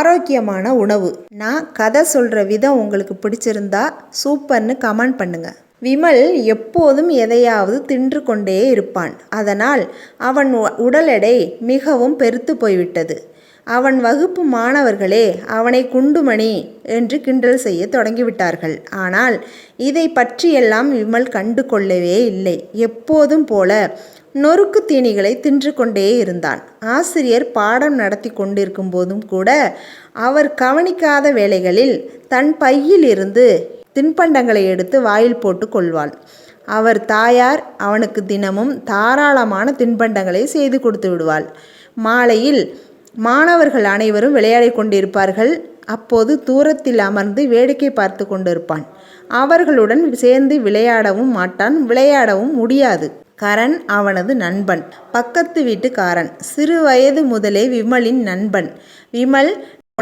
ஆரோக்கியமான உணவு. நான் கதை சொல்கிற விதம் உங்களுக்கு பிடிச்சிருந்தா சூப்பர்னு கமெண்ட் பண்ணுங்கள் விமல் எப்போதும் எதையாவது தின்று கொண்டே இருப்பான். அதனால் அவன் உடல் எடை மிகவும் பெருத்து போய்விட்டது. அவன் வகுப்பு மாணவர்களே அவனை குண்டுமணி என்று கிண்டல் செய்ய தொடங்கிவிட்டார்கள். ஆனால் இதை பற்றியெல்லாம் விமல் கண்டு கொள்ளவே இல்லை. எப்போதும் போல நொறுக்கு தீனிகளை தின்று கொண்டே இருந்தான். ஆசிரியர் பாடம் நடத்தி கொண்டிருக்கும் போதும் கூட அவர் கவனிக்காத வேளைகளில் தன் பையில் இருந்து தின்பண்டங்களை எடுத்து வாயில் போட்டு கொள்வாள் அவர் தாயார் அவனுக்கு தினமும் தாராளமான தின்பண்டங்களை செய்து கொடுத்து விடுவாள். மாலையில் மாணவர்கள் அனைவரும் விளையாடிக் கொண்டிருப்பார்கள். அப்போது தூரத்தில் அமர்ந்து வேடிக்கை பார்த்து கொண்டிருப்பான். அவர்களுடன் சேர்ந்து விளையாடவும் மாட்டான். விளையாடவும் முடியாது. கரண் அவனது நண்பன். பக்கத்து வீட்டுக்காரன். சிறு வயது முதலே விமலின் நண்பன். விமல்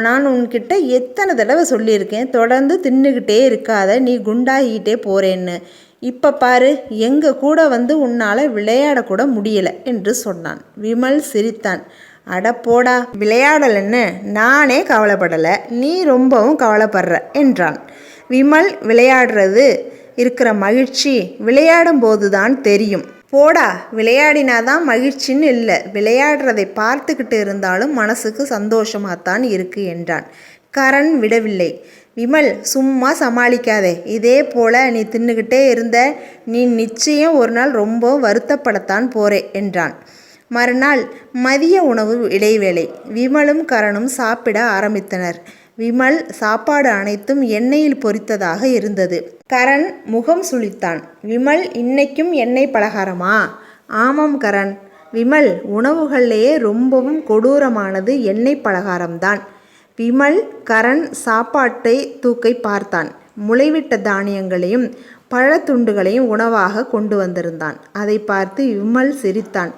நான் உன்கிட்ட எத்தனை தடவை சொல்லியிருக்கேன்? தொடர்ந்து தின்னுக்கிட்டே இருக்காத நீ குண்டாகிக்கிட்டே போறேன்னு. இப்போ பாரு எங்க கூட வந்து உன்னால் விளையாடக்கூட முடியல என்று சொன்னான். விமல் சிரித்தான். அட போடா விளையாடலன்னு நானே கவலைப்படலை நீ ரொம்பவும் கவலைப்படுற என்றான். விமல் விளையாடுறது இருக்கிற மகிழ்ச்சி விளையாடும் போதுதான் தெரியும். போடா விளையாடினாதான் மகிழ்ச்சின்னு இல்லை. விளையாடுறதை பார்த்துக்கிட்டு இருந்தாலும் மனசுக்கு சந்தோஷமாகத்தான் இருக்கு என்றான். கரண் விடவில்லை. விமல் சும்மா சமாளிக்காதே. இதே போல நீ தின்னுக்கிட்டே இருந்த நீ நிச்சயம் ஒரு நாள் ரொம்ப வருத்தப்படத்தான் போறே என்றான். மறுநாள் மதிய உணவு இடைவேளை. விமலும் கரணும் சாப்பிட ஆரம்பித்தனர். விமல் சாப்பாடு அனைத்தும் எண்ணெயில் பொரித்ததாக இருந்தது. கரண் முகம் சுளித்தான். விமல் இன்னைக்கும் எண்ணெய் பலகாரமா? ஆமாம் கரண். விமல் உணவுகளிலேயே ரொம்பவும் கொடூரமானது எண்ணெய் பலகாரம்தான். விமல் கரண் சாப்பாட்டை தூக்கை பார்த்தான். முளைவிட்ட தானியங்களையும் பழத்துண்டுகளையும் உணவாக கொண்டு வந்திருந்தான். அதை பார்த்து விமல் சிரித்தான்.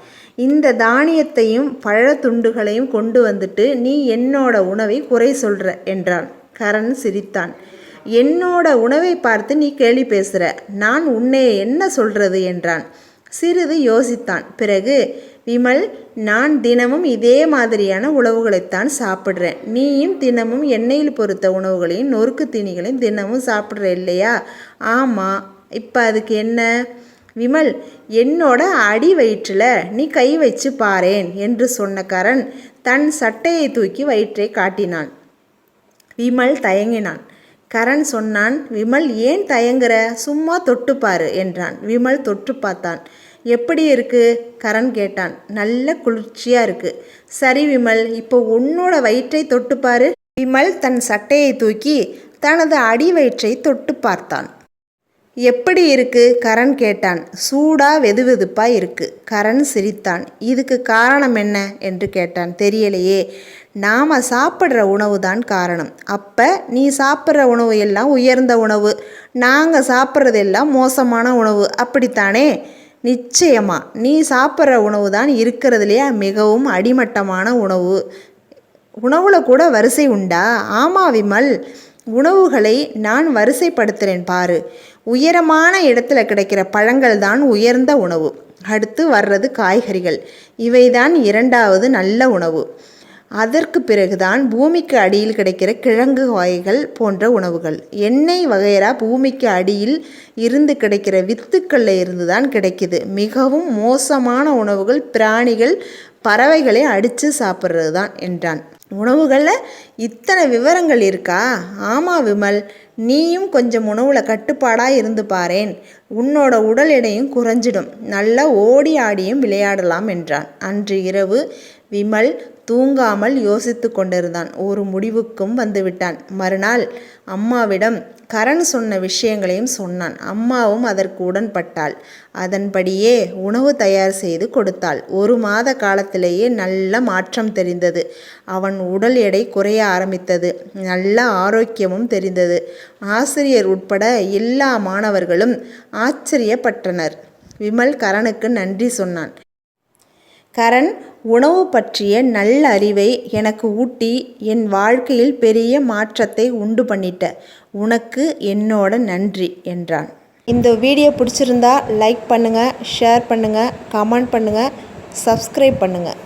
இந்த தானியத்தையும் பழத்துண்டுகளையும் கொண்டு வந்துட்டு நீ என்னோட உணவை குறை சொல்ற என்றான். கரண் சிரித்தான். என்னோட உணவை பார்த்து நீ கேலி பேசுற. நான் உன்னை என்ன சொல்றது என்றான். சிறிது யோசித்தான். பிறகு விமல் நான் தினமும் இதே மாதிரியான உணவுகளைத்தான் சாப்பிட்றேன். நீயும் தினமும் எண்ணெயில் பொறுத்த உணவுகளையும் நொறுக்கு தீனிகளையும் தினமும் சாப்பிட்ற இல்லையா? ஆமாம் இப்போ அதுக்கு என்ன? விமல் என்னோட அடி வயிற்றில் நீ கை வச்சு பாரேன் என்று சொன்ன கரண் தன் சட்டையை தூக்கி வயிற்றை காட்டினான். விமல் தயங்கினான். கரண் சொன்னான் விமல் ஏன் தயங்குற? சும்மா தொட்டுப்பாரு என்றான். விமல் தொட்டு பார்த்தான். எப்படி இருக்கு? கரண் கேட்டான். நல்ல குளிர்ச்சியாக இருக்கு. சரி விமல் இப்போ உன்னோட வயிற்றை தொட்டுப்பாரு விமல் தன் சட்டையை தூக்கி தனது அடி வயிற்றை தொட்டு பார்த்தான். எப்படி இருக்கு? கரண் கேட்டான். சூடா வெதுவெதுப்பா இருக்கு. கரண் சிரித்தான். இதுக்கு காரணம் என்ன? என்று கேட்டான். தெரியலையே. நாம சாப்பிட்ற உணவு தான் காரணம். அப்ப நீ சாப்பிட்ற உணவு எல்லாம் உயர்ந்த உணவு. நாங்கள் சாப்பிட்றதெல்லாம் மோசமான உணவு. அப்படித்தானே? நிச்சயமா. நீ சாப்பிட்ற உணவு தான் இருக்கிறதுலையே? மிகவும் அடிமட்டமான உணவு. உணவுல கூட வரிசை உண்டா? ஆமா விமல். உணவுகளை நான் வரிசைப்படுத்துகிறேன் பாரு. உயரமான இடத்துல கிடைக்கிற பழங்கள் தான் உயர்ந்த உணவு. அடுத்து வர்றது காய்கறிகள். இவைதான் இரண்டாவது நல்ல உணவு. அதற்கு பிறகுதான் பூமிக்கு அடியில் கிடைக்கிற கிழங்கு வகைகள் போன்ற உணவுகள். எண்ணெய் வகைரா பூமிக்கு அடியில் இருந்து கிடைக்கிற வித்துக்களில் இருந்து தான் கிடைக்கிது. மிகவும் மோசமான உணவுகள் பிராணிகள் பறவைகளை அடித்து சாப்பிட்றது தான் என்றான். உணவுகளில் இத்தனை விவரங்கள் இருக்கா? ஆமாம் விமல் நீயும் கொஞ்சம் உணவில் கட்டுப்பாடாக இருந்து பாரேன். உன்னோட உடல் எடையும் குறைஞ்சிடும். நல்லா ஓடி ஆடியும் விளையாடலாம் என்றான். அன்று இரவு விமல் தூங்காமல் யோசித்து கொண்டிருந்தான். ஒரு முடிவுக்கும் வந்துவிட்டான். மறுநாள் அம்மாவிடம் கரண் சொன்ன விஷயங்களையும் சொன்னான். அம்மாவும் அதற்கு உடன்பட்டாள். அதன்படியே உணவு தயார் செய்து கொடுத்தாள். ஒரு மாத காலத்திலேயே நல்ல மாற்றம் தெரிந்தது. அவன் உடல் எடை குறைய ஆரம்பித்தது. நல்ல ஆரோக்கியமும் தெரிந்தது. ஆசிரியர் உட்பட எல்லா மாணவர்களும் ஆச்சரியப்பட்டனர். விமல் கரனுக்கு நன்றி சொன்னான். கரண் உணவு பற்றிய நல்ல அறிவை எனக்கு ஊட்டி என் வாழ்க்கையில் பெரிய மாற்றத்தை உண்டு பண்ணிட்ட. உனக்கு என்னோட நன்றி என்றான். இந்த வீடியோ பிடிச்சிருந்தா லைக் பண்ணுங்கள் ஷேர் பண்ணுங்கள் கமெண்ட் பண்ணுங்கள் சப்ஸ்கிரைப் பண்ணுங்கள்